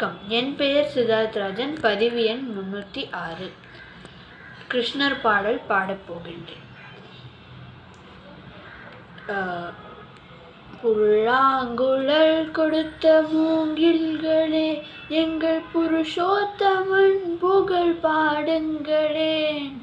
வணக்கம். என் பெயர் சித்தார்த்ராஜன் பதிவு எண் முன்னூற்றி ஆறு. கிருஷ்ணர் பாடல் பாடப் போகின்றேன். ஆஹ், புல்லாங்குழல் கொடுத்த மூங்கில்களே எங்கள் புருஷோத்தமன் புகழ் பாடுங்களேன்.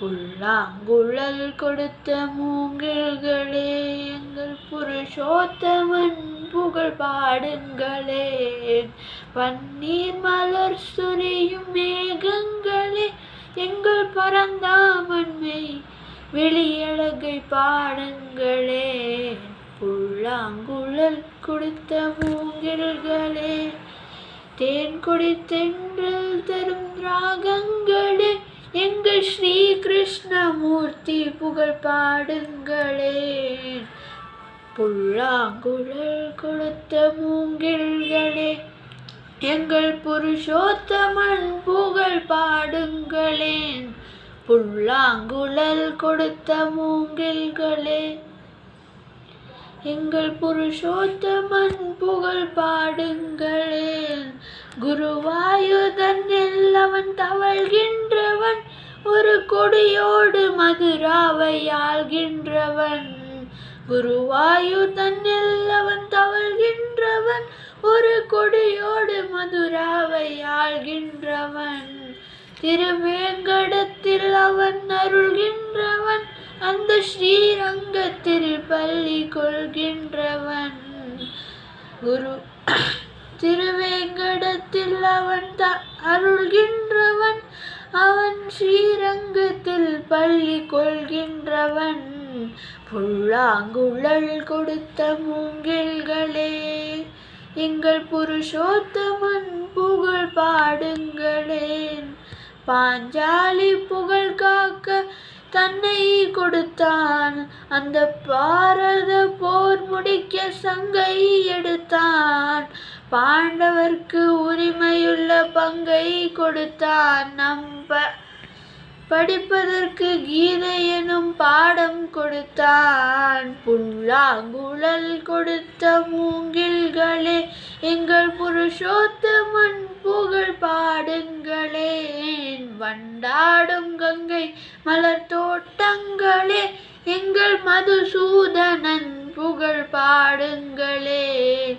புல்லாங்குழல் கொடுத்த மூங்கில்களே எங்கள் புருஷோத்தமன் புகழ் பாடுங்களே. பன்னீர் மலர் சுரியும் மேகங்களே எங்கள் பரந்தாமன்மை வெளியழகை பாடுங்களே. புல்லாங்குழல் கொடுத்த மூங்கில்களே தேன் குடி குடித்தென்றல் தரும் ஸ்ரீ கிருஷ்ணமூர்த்தி புகழ் பாடுங்களே புல்லாங்குழல் கொடுத்த மூங்கில்களே எங்கள் புருஷோத்தமன் புகழ் பாடுங்களேன். புல்லாங்குழல் கொடுத்த மூங்கில்களே எங்கள் புருஷோத்தமன் புகழ் பாடுங்களேன். குருவாயுதன் எல்லவன் தவழ்கின்ற கொடியோடு மதுராவை ஆள்கின்றவன். குருவாயுதன் அவன் தவழ்கின்றவன். ஒரு கொடியோடு மதுராவை ஆள்கின்றவன். திருவேங்கடத்தில் அவன் அருள்கின்றவன். அந்த ஸ்ரீரங்கத்தில் பள்ளி கொள்கின்றவன். குரு திருவேங்கடத்தில் அவன் த அருள்கின்ற அவன் ஸ்ரீரங்கத்தில் பள்ளி கொள்கின்றவன். புல்லாங்குழல் கொடுத்த மூங்கில்களே எங்கள் புருஷோத்தமன் புகழ் பாடுங்களேன். பாஞ்சாலி புகழ் காக்க தன்னை கொடுத்தான். அந்த பாரத போர் முடிக்க சங்கை எடுத்தான். பாண்டவர்க்கு உரிமையுள்ள பங்கை கொடுத்தான் நம்ப படிப்பதற்கு கீதை எனும் பாடம் கொடுத்தான் புல்லாங்குழல் கொடுத்த மூங்கில்களே எங்கள் புருஷோத்தமன் புகழ் பாடுங்களேன் வண்டாடும் கங்கை மலர் தோட்டங்களே எங்கள் மதுசூதனன் புகழ் பாடுங்களேன்